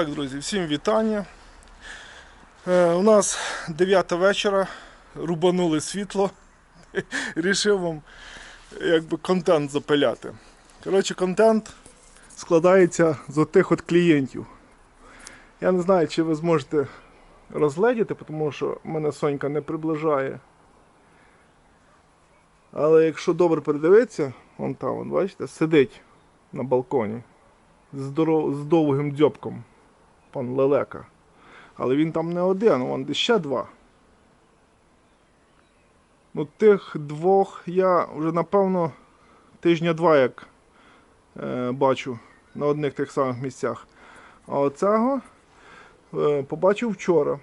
Так, друзі, всім вітання. Е, у нас 9 вечора, рубанули світло. Рішив вам якби, контент запиляти. Коротше, контент складається з отих от клієнтів. Я не знаю, чи ви зможете розгледіти, тому що мене Сонька не приближає. Але якщо добре передивитися, вон там, бачите, сидить на балконі з довгим дзьобком. Пан Лелека. Але він там не один, вон де ще два. Ну, тих двох я вже напевно тижня два як е, бачу на одних тих самих місцях. А оцього е, побачив вчора.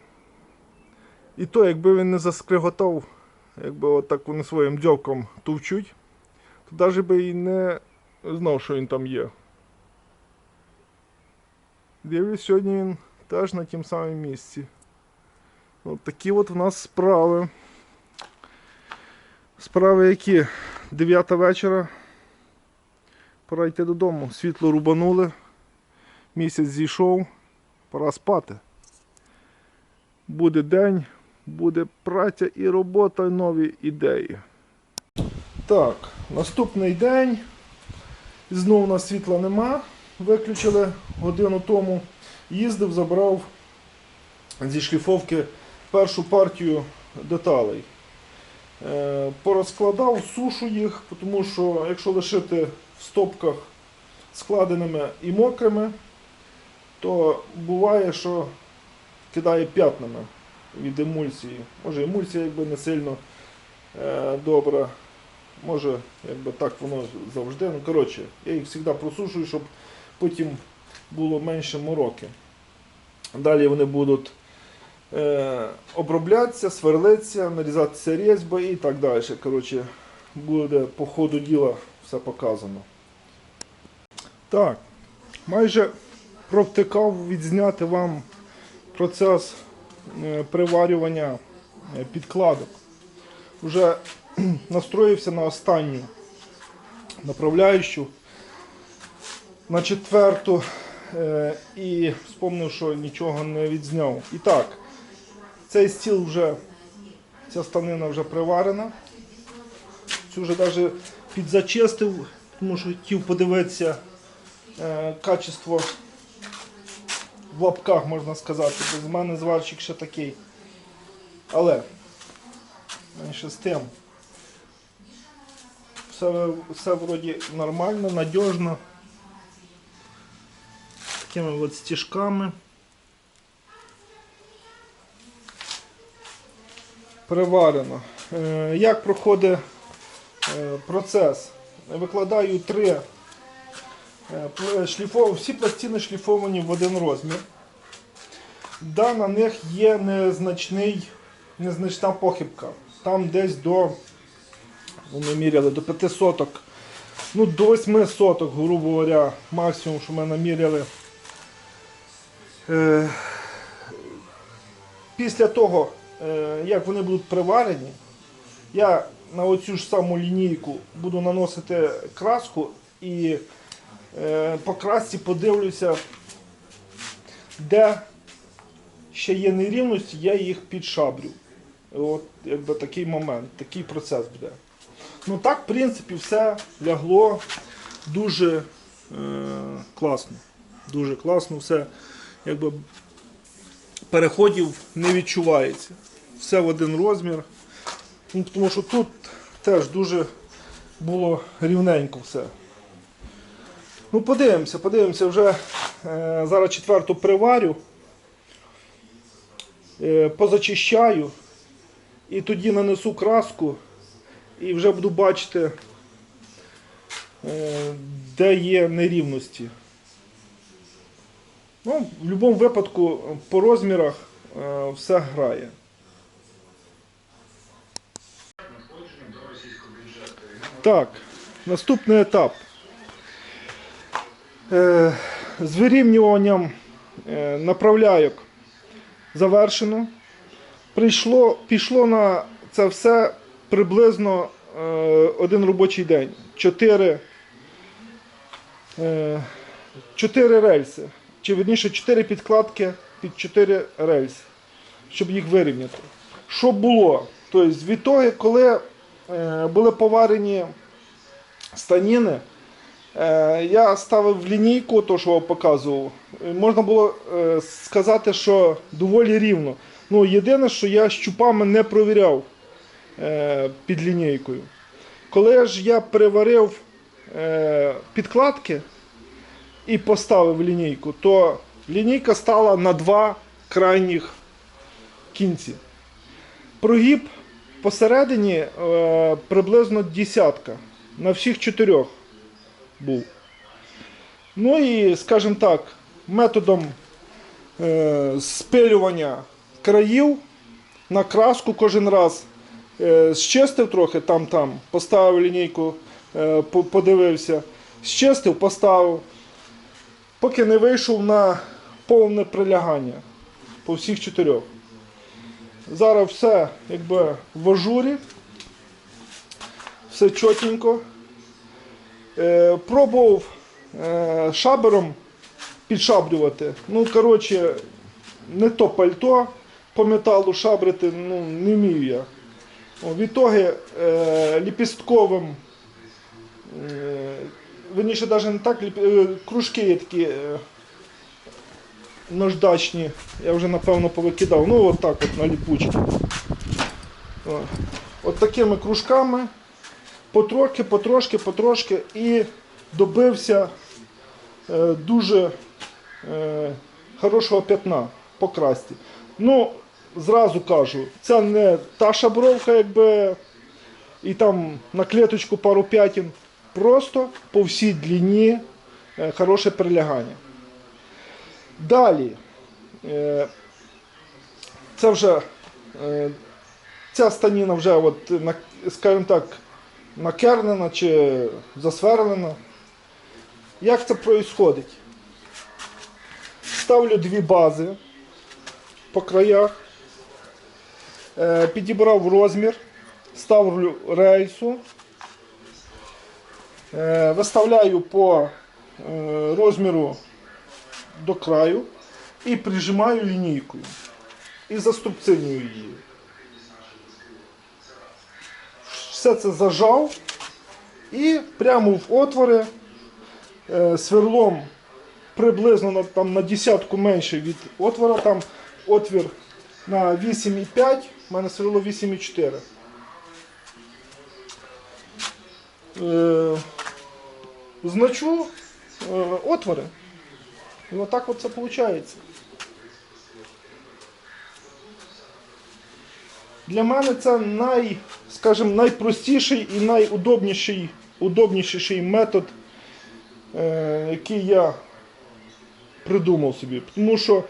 І то, якби він не заскриготав, якби отак вони своїм дзьобком товчуть, то навіть би і не знав, що він там є. Дивлюсь, сьогодні він теж на тім самому місці. От такі от в нас справи. Справи які? 9 вечора. Пора йти додому. Світло рубанули. Місяць зійшов. Пора спати. Буде день, буде праця і робота, і нові ідеї. Так, наступний день. Знову у нас світла нема. Виключили годину тому. Їздив, забрав зі шліфовки першу партію деталей. Е, Порозкладав, сушу їх, тому що якщо лишити в стопках складеними і мокрими, то буває, що кидає п'ятнами від емульсії. Може емульсія якби не сильно е, добра. Може, якби так воно завжди. Ну, коротше, я їх завжди просушую, щоб потім було менше мороки. Далі вони будуть е, оброблятися, сверлитися, нарізатися різьби і так далі. Коротше, буде по ходу діла все показано. Так, майже провтикав відзняти вам процес е, приварювання е, підкладок. Уже настроївся на останню направляючу, на четверту е, і вспомнив, що нічого не відзняв. І так, цей стіл вже, ця станина вже приварена. Цю вже навіть підзачистив, тому що хотів подивитися е, качество в лапках, можна сказати. Без мене зварчик ще такий. Але менше з тим. Все, все вроді нормально, надіжно. Такими от стіжками. Приварено. Е, Як проходить е, процес? Викладаю три е, шліфов... всі пластини шліфовані в один розмір. Да, на них є незначний, незначна похибка. Там десь до, ну, ми міряли, до 5 соток, ну до 8 соток, грубо говоря, максимум, що ми наміряли. Е, після того, е, як вони будуть приварені, я на оцю ж саму лінійку буду наносити краску і е, по красці подивлюся, де ще є нерівності, я їх підшаблю. От якби такий момент, такий процес буде. Ну так, в принципі, все лягло дуже е, класно. Дуже класно, все якби переходів не відчувається. Все в один розмір. Ну, тому що тут теж дуже було рівненько все. Ну, подивимося, подивимося, вже е, зараз четверту приварю, е, позачищаю і тоді нанесу краску і вже буду бачити, е, де є нерівності. Ну, в будь-якому випадку по розмірах е, все грає. Так, наступний етап. Е, з вирівнюванням е, направляйок завершено. Прийшло, пішло на це все приблизно один робочий день. Чотири, чотири рельси. Чи верніше 4 підкладки під 4 рельси, щоб їх вирівняти. Що було? Тобто, відтоді, коли е, були поварені станіни, е, я ставив лінійку, то що показував. Можна було е, сказати, що доволі рівно. Ну, єдине, що я щупами не провіряв під лінійкою. Коли ж я переварив підкладки і поставив лінійку, то лінійка стала на два крайніх кінці. Прогиб посередині е, приблизно десятка на всіх чотирьох був. Ну і, скажімо так, методом е, спилювання країв на краску кожен раз е, зчистив трохи там-там, поставив лінійку, е, подивився, зчистив, поставив, поки не вийшов на повне прилягання по всіх чотирьох. Зараз все якби в ажурі, все чотенько. Е, пробував е, шабером підшаблювати. Ну, коротше, не то пальто по металу шабрити, ну, не вмію я. Відтоги е, ліпістковим, е, верніше навіть не так, е, кружки є такі е, наждачні, я вже напевно повикидав. Ну, от от на ліпучки. От такими кружками, потрохи, потрошки, потрошки і добився е, дуже хорошого п'ятна по красті. Ну, зразу кажу, це не та шабровка, якби і там на клеточку пару п'ятін. Просто по всій длині е, хороше прилягання. Далі. Е, це вже е, ця станіна вже, от, скажімо так, накернена чи засверлена. Як це відбувається? Ставлю дві бази по краях, підібрав розмір, ставлю рельсу, виставляю по е, розміру до краю і прижимаю лінійкою і заструбцинюю її. Все це зажав і прямо в отвори е, сверлом приблизно на, там, на десятку менше від отвора, там отвір на 8,5, в мене сверло 8,4. Значу е, отвори. І отак от це виходить. Для мене це най, скажімо, найпростіший і найудобніший удобніший метод, е, який я придумав собі. Тому що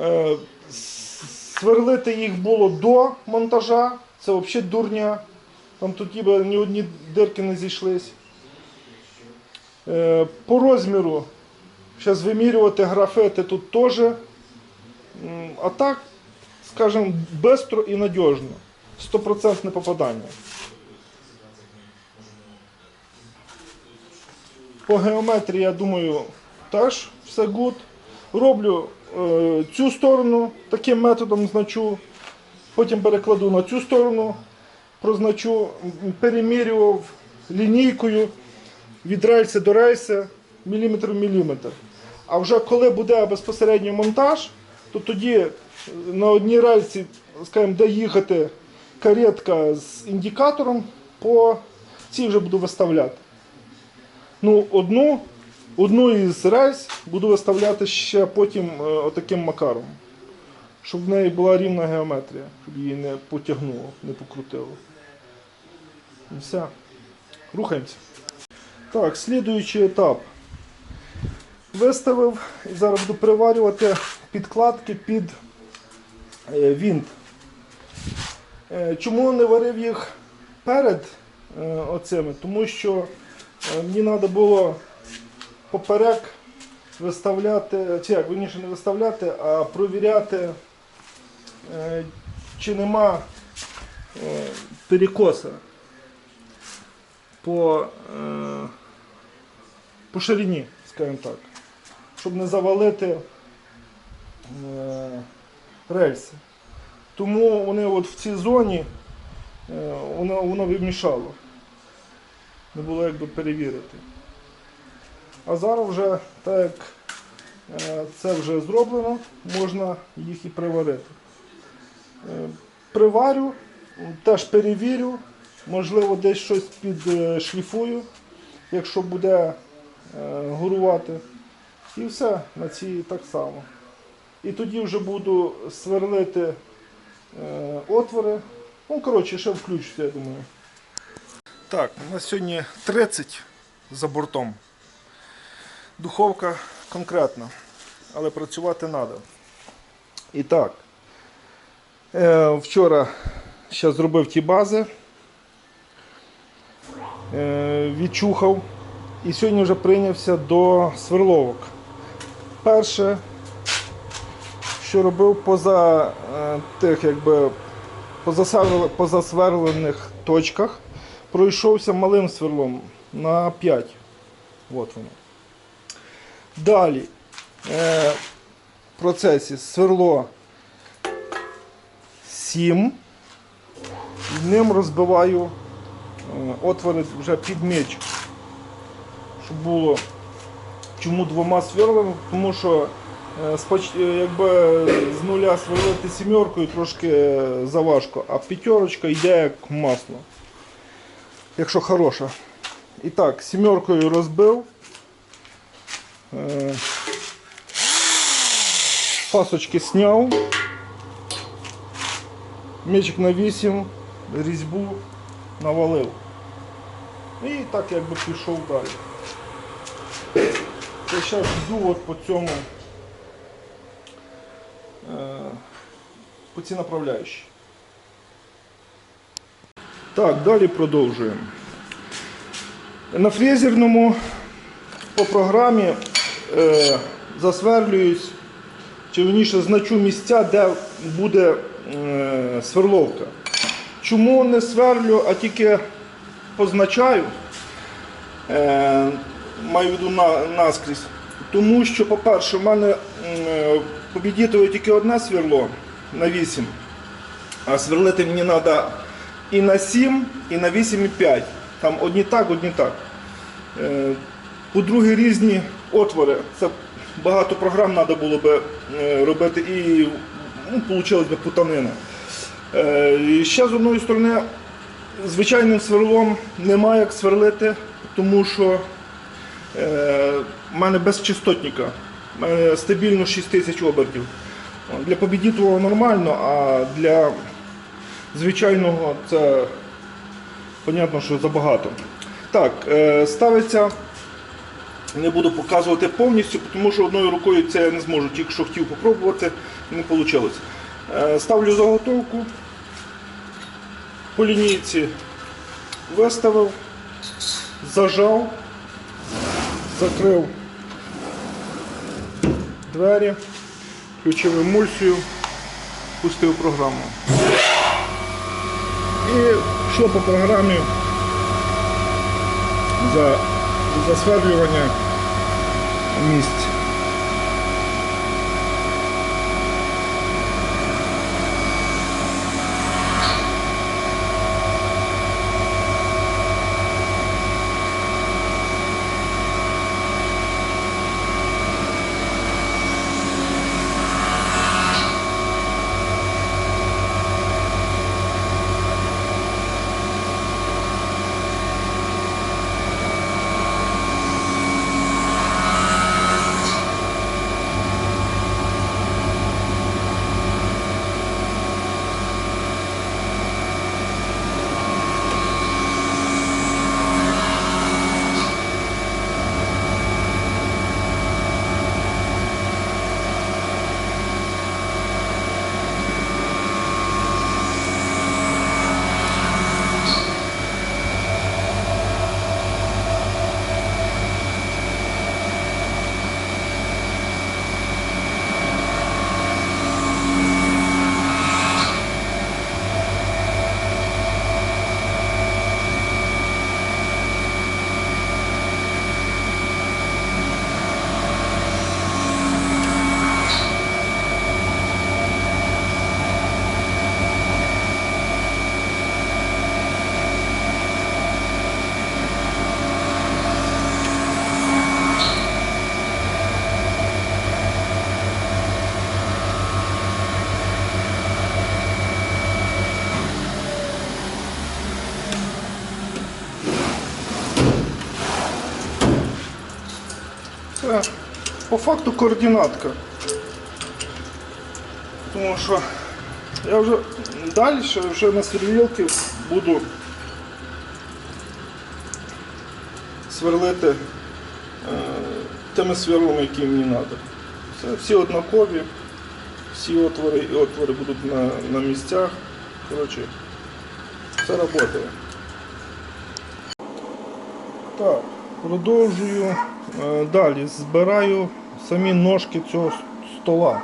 е, сверлити їх було до монтажа, це взагалі дурня. Там тут ніби ні одні дирки не зійшлись. Е, по розміру, зараз вимірювати графети тут теж. А так, скажімо, бистро і надіжно. Стопроцентне попадання. По геометрії, я думаю, теж все гуд. Роблю е, цю сторону таким методом значу, потім перекладу на цю сторону, прозначу, перемірював лінійкою від рельси до рельси, міліметр в міліметр. А вже коли буде безпосередньо монтаж, то тоді е, на одній рельсі, скажімо, де їхати каретка з індикатором, по цій вже буду виставляти. Ну, одну, одну із рельс буду виставляти ще потім е, отаким макаром. Щоб в неї була рівна геометрія, щоб її не потягнуло, не покрутило. І все. Рухаємося. Так, слідуючий етап. Виставив і зараз буду приварювати підкладки під е, вінт. Е, Чому не варив їх перед е, оцими? Тому що мені треба було поперек виставляти, чи як, верніше не виставляти, а провіряти, чи нема перекоса по, по ширині, скажімо так. щоб не завалити е, рельси. Тому вони от в цій зоні е, воно, воно відмішало. Не було як би перевірити. А зараз вже так як е, це вже зроблено, можна їх і приварити. Е, Приварю, теж перевірю, можливо, десь щось підшліфую, якщо буде е, горувати. І все, на цій так само. І тоді вже буду сверлити е, отвори. Ну, коротше, ще включуся, я думаю. Так, у нас сьогодні 30 за бортом. Духовка конкретна, але працювати треба. І так, е, вчора ще зробив ті бази, відчухав і сьогодні вже прийнявся до сверловок. Перше, що робив поза е, тих, якби позасверлених точках, пройшовся малим сверлом на 5. От воно. Далі е, в процесі сверло 7. І ним розбиваю е, отвори вже під меч. Було чому двома сверлами, тому що е, споч- е, якби з нуля сверлити сімеркою трошки заважко, а п'ятерочка йде як масло. Якщо хороша. І так, сімеркою розбив. Пасочки сняв. Мечик на 8, різьбу навалив. І так якби пішов далі. Я зараз йду от по цьому е, по цій направляючій. Так, далі продовжуємо. На фрезерному по програмі е, засверлююсь, чи верніше значу місця, де буде е, сверловка. Чому не сверлю, а тільки позначаю, е, маю в виду на, наскрізь. Тому що, по-перше, в мене е, побідітове тільки одне сверло на 8, а сверлити мені треба і на 7, і на 8,5. Там одні так, одні так. Е, По-друге, різні отвори. Це багато програм треба було би е, робити і ну, б путанина. І ще з одної сторони, звичайним сверлом немає як сверлити, тому що е, в мене без частотника. Стабільно 6 тисяч обертів. Для побідітового нормально, а для звичайного це понятно, що забагато. Так, е, ставиться, не буду показувати повністю, тому що одною рукою це я не зможу, тільки що хотів попробувати, не вийшло. Е, ставлю заготовку, по лінійці виставив, зажав, закрив двері, включив емульсію, пустив програму. І що по програмі за засверлювання місць. По факту координатка. Тому що я вже далі вже на сверлілки буду сверлити е, тими сверлами, які мені треба. Все, всі однакові, всі отвори і отвори будуть на, на місцях. Коротше, все працює. Так, продовжую далі. Збираю самі ножки цього стола.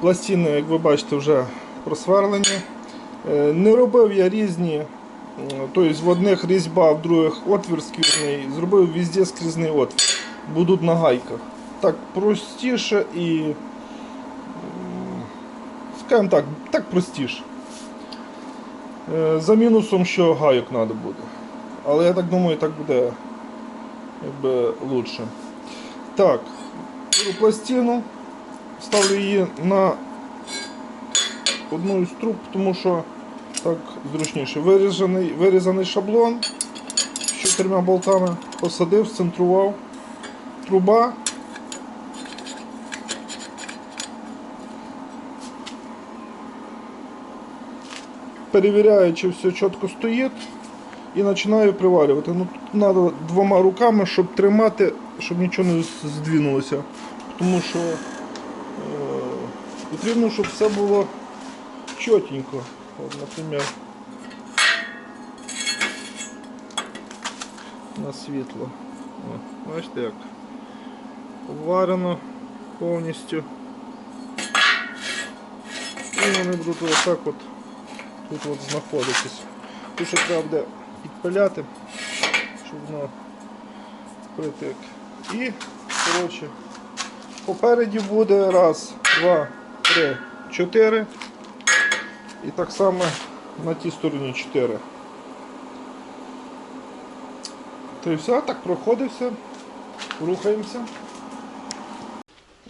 Пластини, як ви бачите, вже просверлені. Е, Не робив я різні, тобто в одних різьба, в других отвір сквізний. Зробив везде скрізний отвір. Будуть на гайках. Так простіше і, скажімо так, так простіше. Е, За мінусом, що гайок треба буде. Але я так думаю, так буде якби лучше. Так, беру пластину, ставлю її на одну із труб, тому що так зручніше. Вирізаний, вирізаний шаблон з чотирма болтами, посадив, центрував. Труба. Перевіряю, чи все чітко стоїть і починаю приварювати. Ну, тут треба двома руками, щоб тримати, щоб нічого не здвинулося. Тому що е, потрібно, щоб все було чотенько. От, наприклад, на світло. О, бачите як? Обварено повністю. І вони будуть отак от тут от знаходитись. Тут ще треба буде підпиляти, щоб воно притик. І, коротше, попереді буде раз, два, три, чотири. І так само на тій стороні чотири. То і все, так проходився, рухаємося.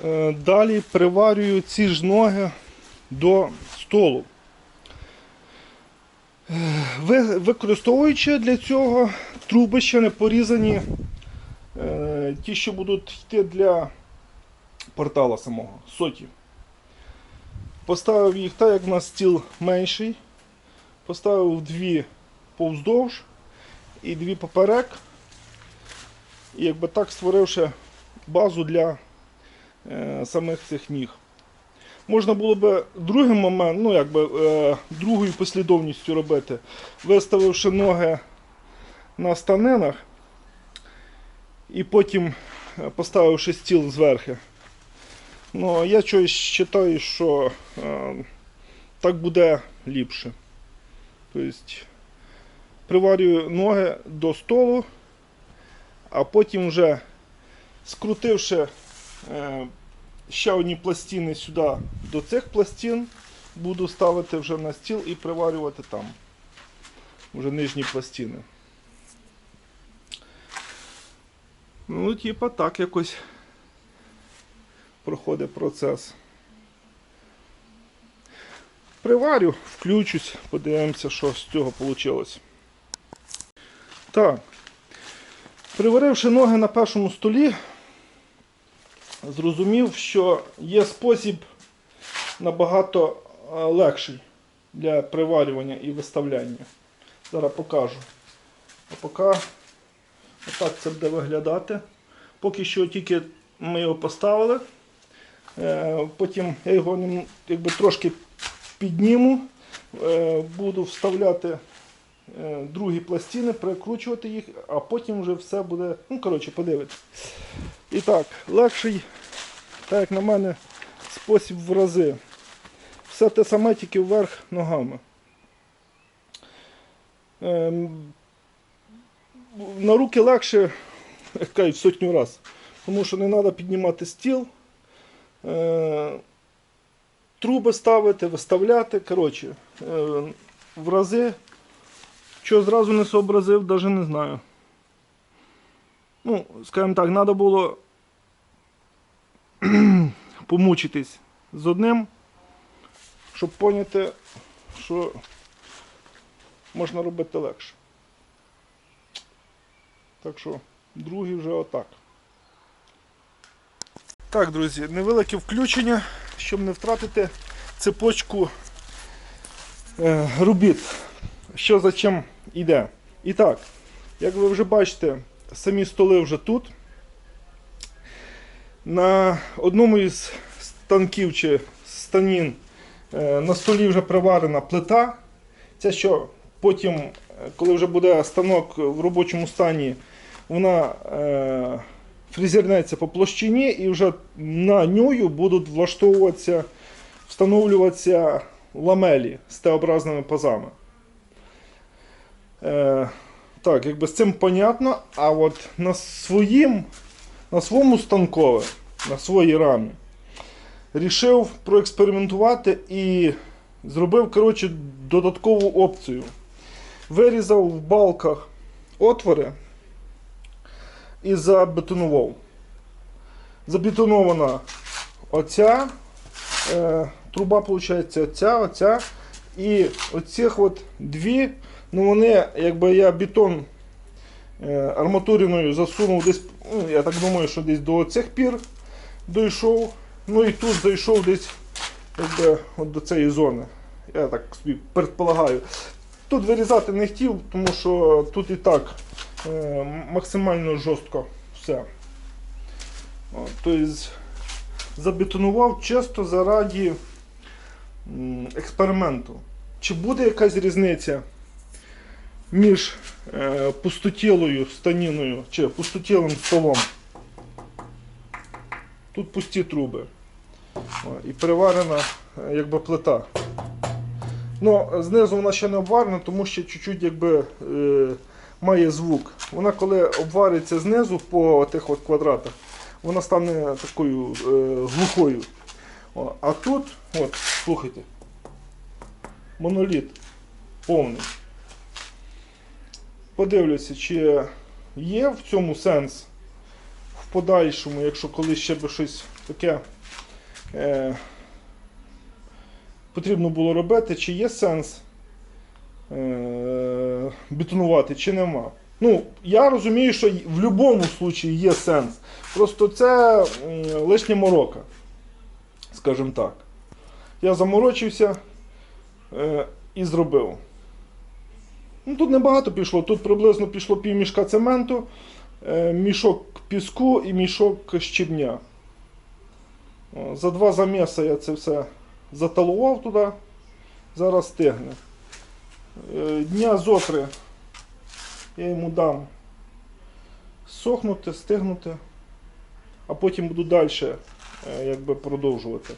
Е, Далі приварюю ці ж ноги до столу. Ви- Використовуючи для цього труби ще не порізані, е, ті, що будуть йти для портала самого, соті. Поставив їх так, як в нас стіл менший. Поставив дві повздовж і дві поперек. І якби так створивши базу для е, самих цих ніг. Можна було би другий момент, ну якби е, другою послідовністю робити, виставивши ноги на станинах і потім е, поставивши стіл зверху. Ну, я чогось вважаю, що е, так буде ліпше. Тобто приварюю ноги до столу, а потім вже скрутивши ще одні пластини сюди до цих пластин, буду ставити вже на стіл і приварювати там. Вже нижні пластини. Ну, типа так якось проходить процес. Приварю, включусь, подивимося, що з цього вийшло. Так. Приваривши ноги на першому столі, зрозумів, що є спосіб набагато е, легший для приварювання і виставляння. Зараз покажу. А поки отак це буде виглядати. Поки що тільки ми його поставили. Е, Потім я його якби трошки підніму, е, буду вставляти другі пластини, перекручувати їх, а потім вже все буде. Ну, коротше, подивитися. І так, легший, так як на мене, спосіб в рази. Все те саме, тільки вверх ногами. Ем, на руки легше, як кажуть, сотню раз. Тому що не треба піднімати стіл, е, труби ставити, виставляти. Коротше, е, в рази, що зразу не сообразив, навіть не знаю. Ну, скажімо так, треба було помучитись з одним, щоб поняти, що можна робити легше. Так що другий вже отак. Так, друзі, невелике включення, щоб не втратити цепочку е, робіт. Що за чим йде. І так, як ви вже бачите, самі столи вже тут. На одному із станків чи станін е, на столі вже приварена плита. Це що потім, е, коли вже буде станок в робочому стані, вона е, фрезернеться по площині і вже на нього будуть влаштовуватися, встановлюватися ламелі з Т-образними пазами. Так, якби з цим понятно, а от на своїм, на своєму станкове, на своїй рамі, рішив проекспериментувати і зробив коротше, додаткову опцію. Вирізав в балках отвори і забетонував. Забетонована оця е, труба, виходить, оця, оця. І оцих от дві, ну вони, якби я бетон е, арматуриною засунув десь, ну, я так думаю, що десь до цих пір дійшов. Ну і тут зайшов десь якби, от до цієї зони. Я так собі предполагаю. Тут вирізати не хотів, тому що тут і так е, максимально жорстко все. От, тобто забетонував чисто заради м, експерименту. Чи буде якась різниця між е, пустотілою станіною чи пустотілим столом? Тут пусті труби. І приварена е, якби плита. Ну, знизу вона ще не обварена, тому що чуть-чуть якби, е, має звук. Вона коли обвариться знизу по тих от квадратах, вона стане такою глухою. А тут, от, слухайте, моноліт повний. Подивлюся, чи є в цьому сенс в подальшому, якщо колись ще би щось таке. Е, потрібно було робити, чи є сенс е, бетонувати, чи нема. Ну, я розумію, що в будь-якому випадку є сенс. Просто це лишня морока, скажімо так. Я заморочився е, і зробив. Ну, тут небагато пішло, тут приблизно пішло пів мішка цементу, е, мішок піску і мішок щебня. За два заміси я це все заталував туди, зараз стигне. Е, Дня зотри я йому дам сохнути, стигнути, а потім буду далі якби продовжувати.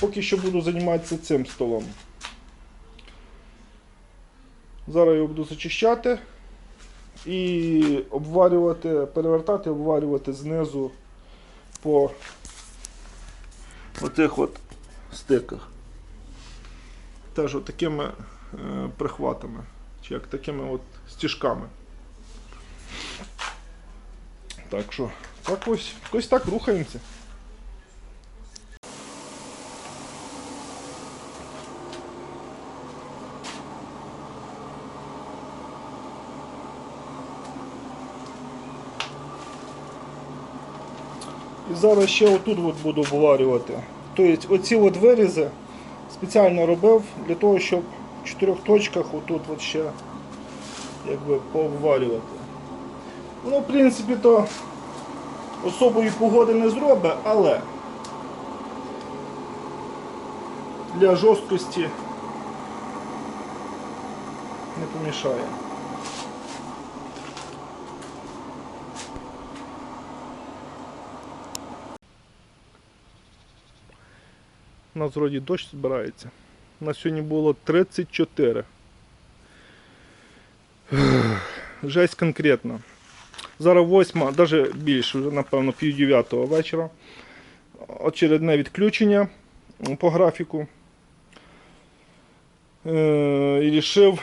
Поки що буду займатися цим столом. Зараз його буду зачищати і обварювати, перевертати, обварювати знизу по оцих от стиках. Теж от е, прихватами, чи як такими от стіжками. Так що, так ось, ось так рухаємося. Зараз ще отут от буду обварювати. Тобто оці от вирізи спеціально робив для того, щоб в чотирьох точках отут от ще якби пообварювати. Ну, в принципі, то особої погоди не зробить, але для жорсткості не помішає. У нас вроді дощ збирається. У нас сьогодні було 34. Жесть конкретно. Зараз 8, навіть більше, вже напевно пів 9 вечора. Очередне відключення по графіку. Е, і рішив,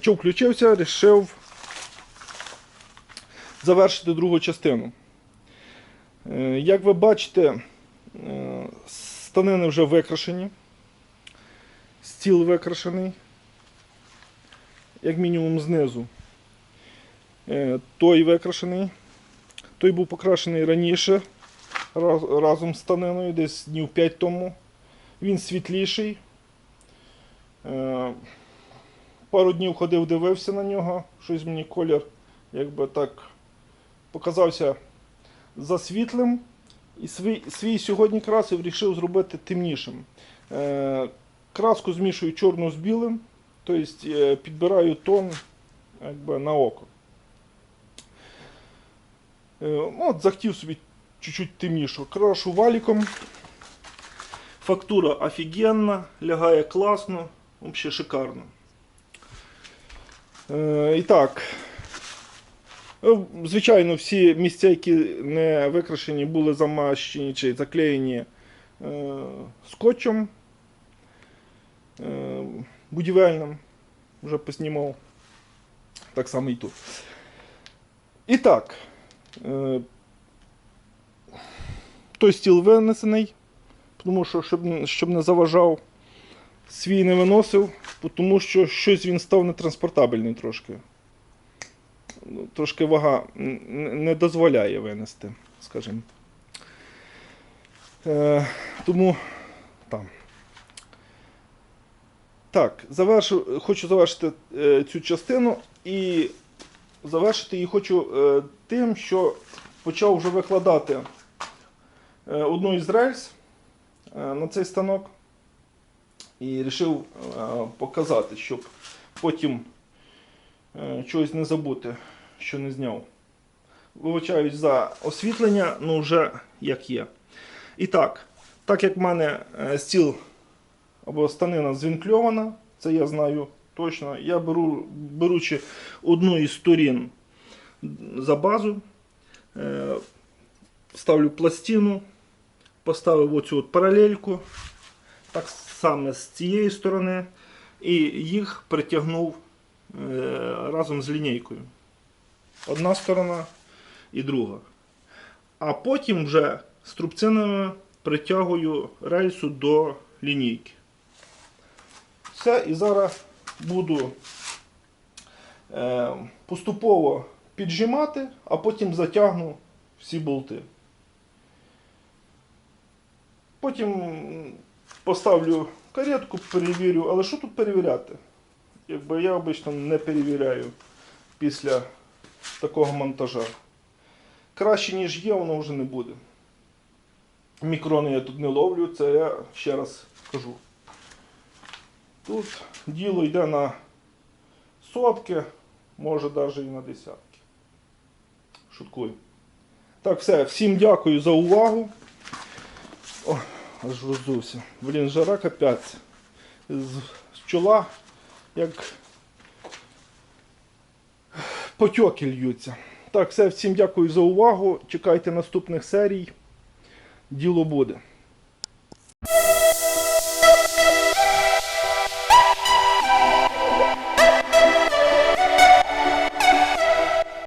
що включився, рішив завершити другу частину. Е, як ви бачите, е, станини вже викрашені, стіл викрашений, як мінімум знизу. Е, Той викрашений, Той був покрашений раніше разом з станиною, десь днів 5 тому. Він світліший. Е, Пару днів ходив, дивився на нього. Щось мені колір якби так показався засвітлим. І свій, свій сьогодні красив вирішив зробити темнішим. Е, краску змішую чорну з білим, тобто е, підбираю тон якби, на око. Е, от захотів собі чуть-чуть темнішу. Крашу валіком. Фактура офігенна, лягає класно, взагалі шикарно. Е, і так. Ну, Звичайно, всі місця, які не викрашені, були замащені чи заклеєні е, скотчем е, будівельним. Вже поснімав. Так само і тут. І так. Е, той стіл винесений, тому що, щоб, щоб не заважав, свій не виносив, тому що щось він став нетранспортабельний трошки. Ну, Трошки вага не дозволяє винести, скажімо. Е, тому там. Так, завершу, хочу завершити е, цю частину і завершити її хочу е, тим, що почав вже викладати е, одну із рельс е, на цей станок і вирішив е, показати, щоб потім чогось не забути, що не зняв. Вибачаюсь за освітлення, ну вже як є. І так, так як в мене е, стіл або станина звінкльована, це я знаю точно. Я беру, беручи одну із сторін за базу, е, ставлю пластину, поставив оцю от паралельку, так само з цієї сторони, і їх притягнув е, разом з лінійкою. Одна сторона і друга. А потім вже струбцинами притягую рельсу до лінійки. Все, і зараз буду е, поступово піджимати, а потім затягну всі болти. Потім поставлю каретку, перевірю, але що тут перевіряти? Якби я обично не перевіряю після такого монтажа. Краще, ніж є, воно вже не буде. Мікрони я тут не ловлю, це я ще раз кажу. Тут діло йде на сотки, може навіть і на десятки. Шуткую. Так, все, всім дякую за увагу. О, аж роздувся. Блін, жара капець. З чола як потьоки льються. Так, все, всім дякую за увагу. Чекайте наступних серій. Діло буде.